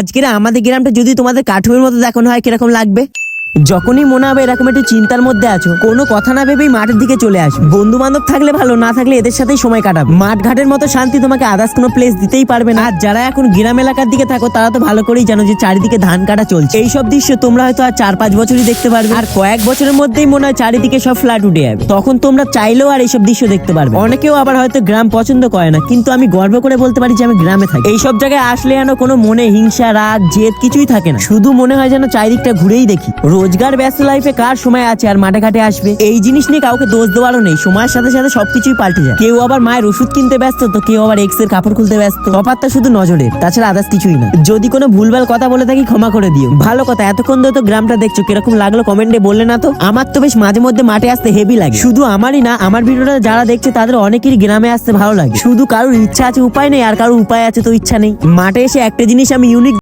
আজকের আমাদের গ্রামটা যদি তোমাদের কাঠুমের মতো দেখানো হয় কীরকম লাগবে? যখনই মনে হবে এরকম একটু চিন্তার মধ্যে আছো, কোনো কথা না ভেবেই মাঠের দিকে চলে আসবে। বন্ধু বান্ধব থাকলে ভালো, না থাকলে এদের সাথেই সময় কাটাবে। মাঠ ঘাটের মতো শান্তি তোমাকে আদার্স কোনো প্লেস দিতেই পারবে না। আর যারা এখন গ্রাম এলাকার দিকে থাকো, তারা তো ভালো করেই জানো যে চারিদিকে ধান কাটা চলছে। এইসব দৃশ্য তোমরা হয়তো আর চার পাঁচ বছরই দেখতে পারবে। আর কয়েক বছরের মধ্যেই মনে হয় চারিদিকে সব ফ্ল্যাট উঠে যাবে। তখন তোমরা চাইলেও আর এইসব দৃশ্য দেখতে পারবে অনেকেও আবার হয়তো গ্রাম পছন্দ করে না, কিন্তু আমি গর্ব করে বলতে পারি যে আমি গ্রামে থাকি। এইসব জায়গায় আসলে যেন কোনো মনে হিংসা, রাগ, জেদ কিছুই থাকে না। শুধু মনে হয় যেন চারিদিকটা ঘুরেই দেখি। রোজগার ব্যস্ত লাইফে কার সময় আছে আর মাঠে ঘাটে আসবে? এই জিনিস নিয়ে কাউকে দোষ দেওয়ারও নেই। সময়ের সাথে সাথে সবকিছুই পাল্টে যায়। কেউ আবার মায়ের ওষুধ কিনতে ব্যস্ত তো কেউ আবার এক্সের কাপড় খুলতে ব্যস্ত। তফাৎটা শুধু নজরের, তাছাড়া আদার্স কিছুই না যদি কোনো ভুলভাল কথা বলে থাকি ক্ষমা করে দিও। ভালো কথা, এতক্ষণ ধরে তো গ্রামটা দেখছ, কীরকম লাগল কমেন্টে বললে না তো? আমার তো বেশ মাঝে মধ্যে মাঠে আসতে হেভি লাগে। শুধু আমারই না, আমার ভিডিওটা যারা দেখছে তাদের অনেকেরই গ্রামে আসতে ভালো লাগে। শুধু কারোর ইচ্ছা আছে, উপায় নেই, আর কারোর উপায় আছে তো ইচ্ছা নেই। মাঠে এসে একটা জিনিস আমি ইউনিক